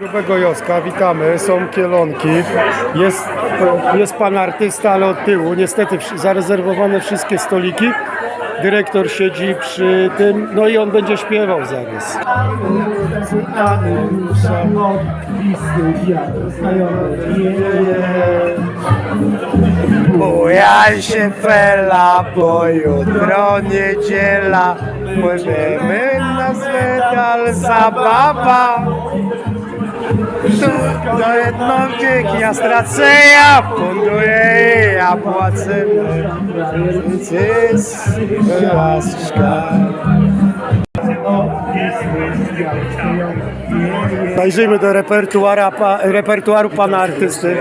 Grubego Joska, witamy, są kielonki, jest, jest pan artysta, ale od tyłu, niestety zarezerwowane wszystkie stoliki, dyrektor siedzi przy tym, no i on będzie śpiewał zaraz. Bujaj się fela, bo jutro niedziela. Płyniemy na medal zabawa To, to jedną dzięki, ja stracę, ja funduję, ja płacę. Więc jest łaska Zajrzyjmy do repertuara, pa, repertuaru pana artysty.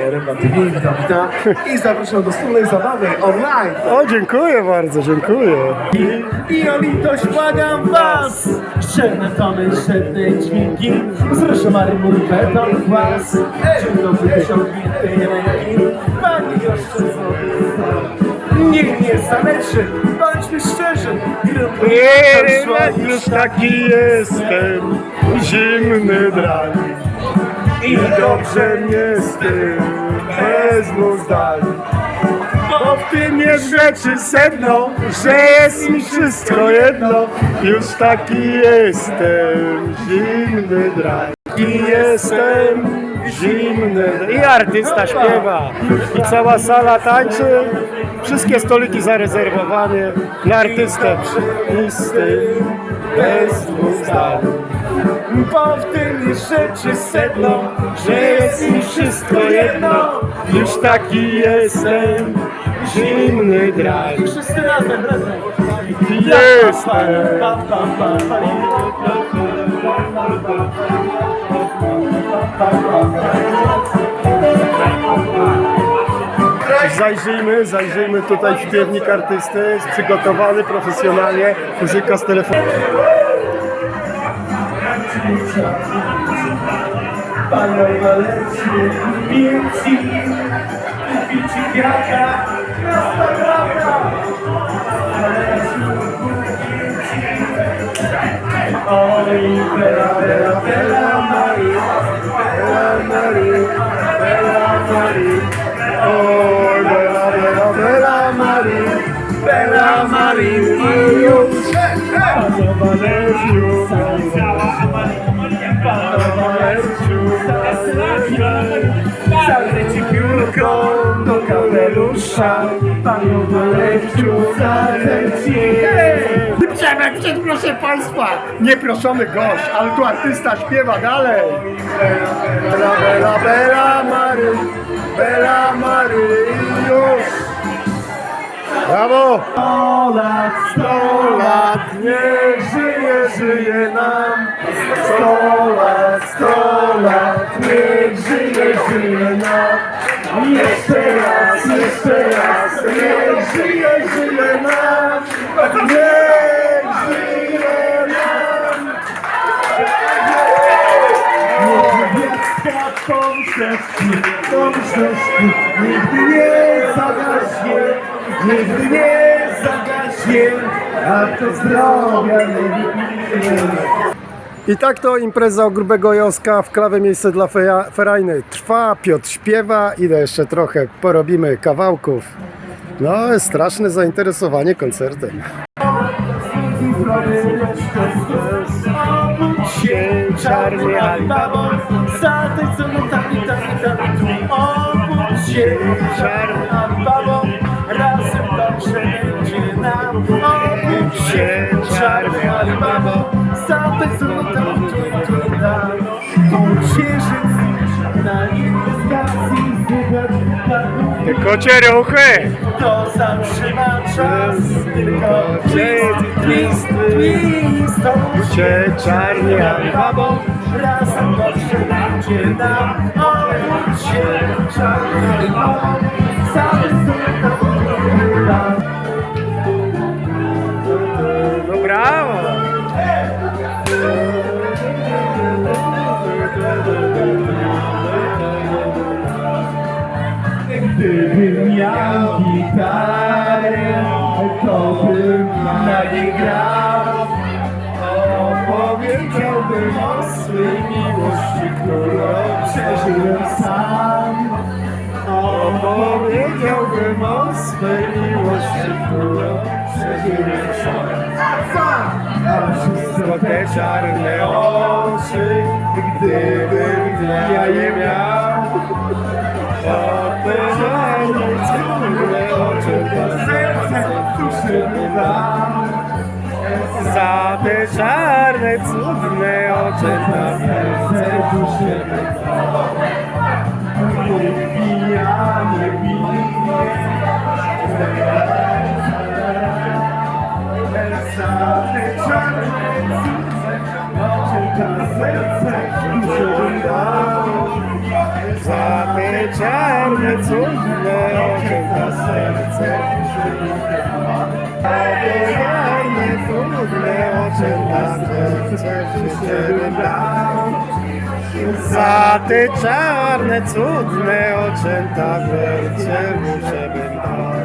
I zapraszam do wspólnej zabawy online. O, dziękuję bardzo, dziękuję. I o litość błagam was! Szczelne tony, szepne dźwięki, wzrusza marymur, beton, głaz. Ciągną wyciągnięte ręki, pani goszczy Niech nie zależy. Nie, już taki jestem, zimny drań. I dobrze mnie z tym, bez dwóch zdań. Bo w tym jest rzeczy sedno, że jest mi wszystko jedno. Już taki jestem, zimny drań. I jestem zimny. I artysta śpiewa. I cała sala tańczy. Wszystkie stoliki zarezerwowane dla artystę. I z tym, bez dwóch zdań. Bo w tym jest rzeczy sedno, że jest mi wszystko jedno, już taki jestem, zimny drag. Wszyscy razem, razem. Jestem. Zajrzyjmy, zajrzyjmy tutaj śpiewnik artysty, przygotowany profesjonalnie, muzyka z telefonu. Zagrę ci piórko do kapelusza, panowa lewciu, zagrę ci. Przemek, przed, proszę Państwa, nieproszony gość, ale tu artysta śpiewa dalej. Bela, bela, bela Mary, bela już. Brawo! Sto lat, Sto lat, niech żyje, żyje nam. sto pomszewki, pomszewki, nigdy nie zagaśnie, nigdy nie zagaśnie, a to zdrowia nie I tak to impreza grubego Joska w klawe miejsce dla feja- ferajny trwa. Piotr śpiewa, idę jeszcze trochę, porobimy kawałków. No, straszne zainteresowanie koncertem. Czarny Alibabo, za tej co notami, tami, tami, tu. Obudź się, czarny Alibabo, razem dobrze będzie nam. Obudź się, czarny Alibabo, za tej co notami, tu, tu, tam. Tu księżyc na innej stacji, zdychać na Kocie ruchy! to zatrzyma czas, tylko twist, twist, twist, to Cię czarni babą, razem dobrze będzie nam, obudź się, czarny babą, cały grał. Opowiedziałbym o swej miłości, która przeżyłem sam Opowiedziałbym o swej miłości, którą przeżyłem sam. A wszystko te czarne oczy, gdybym ja je miał. O czarne, cudne oczy, to serce duszy mi dał. Czarne, cudne oczy, na serce duszy mi dał. Pijany Za te czarne, cudne oczy na serce czarne, cudne oczy na serce Życie dał Za te czarne, cudne oczy na serce Muszę bym dał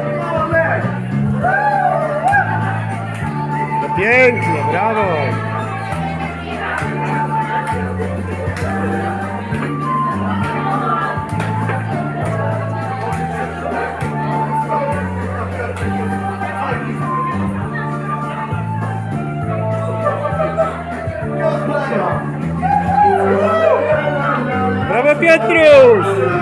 No pięknie, brawo! Brawo Pietrusz!